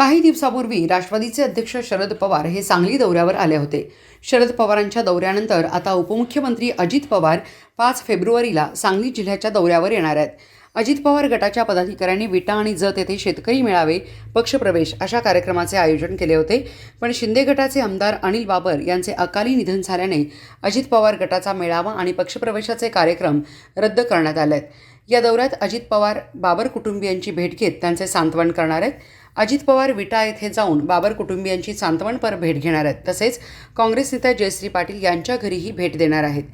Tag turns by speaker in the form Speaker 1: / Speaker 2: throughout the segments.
Speaker 1: काही दिवसापूर्वी राष्ट्रवादीचे अध्यक्ष शरद पवार हे सांगली दौऱ्यावर आले होते. शरद पवारांच्या दौऱ्यानंतर आता उपमुख्यमंत्री अजित पवार पाच फेब्रुवारीला सांगली जिल्ह्याच्या दौऱ्यावर येणार आहेत. अजित पवार गटाच्या पदाधिकाऱ्यांनी विटा आणि जत येथे शेतकरी मेळावे पक्षप्रवेश अशा कार्यक्रमाचे आयोजन केले होते. पण शिंदे गटाचे आमदार अनिल बाबर यांचे अकाली निधन झाल्याने अजित पवार गटाचा मेळावा आणि पक्षप्रवेशाचे कार्यक्रम रद्द करण्यात आले आहेत या दौऱ्यात अजित पवार बाबर कुटुंबियांची भेट घेत त्यांचे सांत्वन करणार आहेत. अजित पवार विटा येथे जाऊन बाबर कुटुंबियांची सांत्वनपर भेट घेणार आहेत. तसेच काँग्रेस नेत्या जयश्री पाटील यांच्या घरीही भेट देणार आहेत.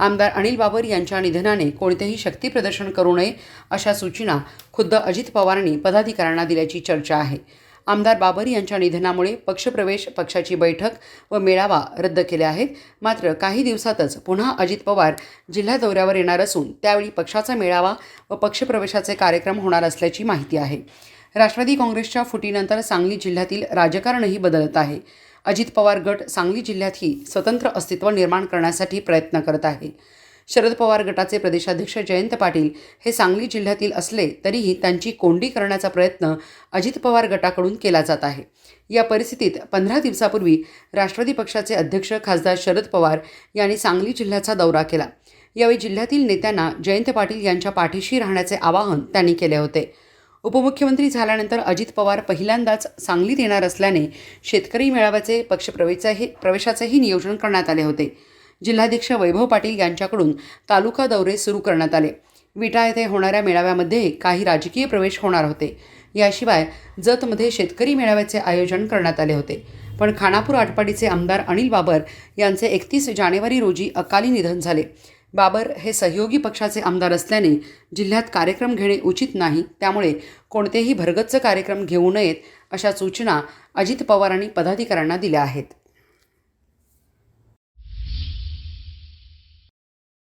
Speaker 1: आमदार अनिल बाबर यांच्या निधनाने कोणतेही शक्ती प्रदर्शन करू नये अशा सूचना खुद्द अजित पवारांनी पदाधिकाऱ्यांना दिल्याची चर्चा आहे. आमदार बाबर यांच्या निधनामुळे पक्षप्रवेश पक्षाची बैठक व मेळावा रद्द केले आहेत. मात्र काही दिवसातच पुन्हा अजित पवार जिल्हा दौऱ्यावर येणार असून त्यावेळी पक्षाचा मेळावा व पक्षप्रवेशाचे कार्यक्रम होणार असल्याची माहिती आहे. राष्ट्रवादी काँग्रेसच्या फुटीनंतर सांगली जिल्ह्यातील राजकारणही बदलत आहे. अजित पवार गट सांगली जिल्ह्यातही स्वतंत्र अस्तित्व निर्माण करण्यासाठी प्रयत्न करत आहे. शरद पवार गटाचे प्रदेशाध्यक्ष जयंत पाटील हे सांगली जिल्ह्यातील असले तरीही त्यांची कोंडी करण्याचा प्रयत्न अजित पवार गटाकडून केला जात आहे. या परिस्थितीत पंधरा दिवसापूर्वी राष्ट्रवादी पक्षाचे अध्यक्ष खासदार शरद पवार यांनी सांगली जिल्ह्याचा दौरा केला. यावेळी जिल्ह्यातील नेत्यांना जयंत पाटील यांच्या पाठीशी राहण्याचे आवाहन त्यांनी केले होते. उपमुख्यमंत्री झाल्यानंतर अजित पवार पहिल्यांदाच सांगलीत येणार असल्याने शेतकरी मेळाव्याचे पक्षप्रवेशाचे प्रवेशाचेही नियोजन करण्यात आले होते. जिल्हाध्यक्ष वैभव पाटील यांच्याकडून तालुका दौरे सुरू करण्यात आले. विटा येथे होणाऱ्या मेळाव्यामध्ये काही राजकीय प्रवेश होणार होते. याशिवाय जतमध्ये शेतकरी मेळाव्याचे आयोजन करण्यात आले होते. पण खानापूर आटपाडीचे आमदार अनिल बाबर यांचे एकतीस जानेवारी रोजी अकाली निधन झाले. बाबर हे सहयोगी पक्षाचे आमदार असल्याने जिल्ह्यात कार्यक्रम घेणे उचित नाही त्यामुळे कोणतेही भरगच्च कार्यक्रम घेऊ नयेत अशा सूचना अजित पवारांनी पदाधिकाऱ्यांना दिल्या आहेत.